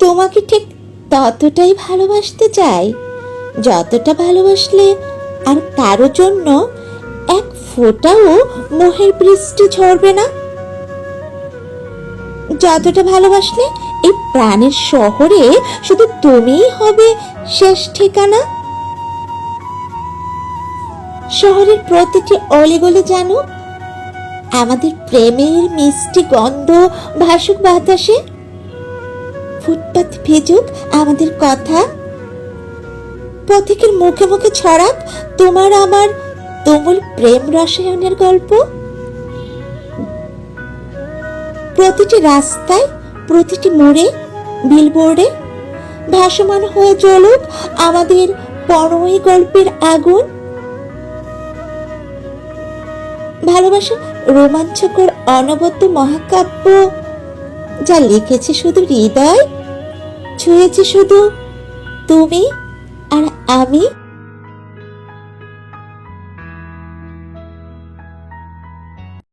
তোমাকে ঠিক ততটাই ভালোবাসতে চাই, যতটা ভালোবাসলে আর কারও জন্য এক ফোঁটাও মোহের বৃষ্টি ঝরবে না। যতটা ভালোবাসলে এই প্রাণের শহরে শুধু তুমিই হবে শেষ ঠিকানা। শহরের প্রতিটি অলিগলি জানো আমাদের প্রেমের মিষ্টি গন্ধ ভাসুক বাতাসে। ফুটপাত ভেজুক আমাদের কথা। পথিকের মুখে মুখে ছড়াক তোমার আমার তুমুল প্রেম রসায়নের গল্প। প্রতিটি রাস্তায়, প্রতিটি মোড়ে, বিলবোর্ডে ভাসমান হয়ে জ্বলুক আমাদের পরমই গল্পের আগুন। ভালোবাসা রোমাঞ্চকর অনবদ্য মহাকাব্য যা লিখেছে শুধু হৃদয় ছুঁয়েছে শুধু তুমি আর আমি?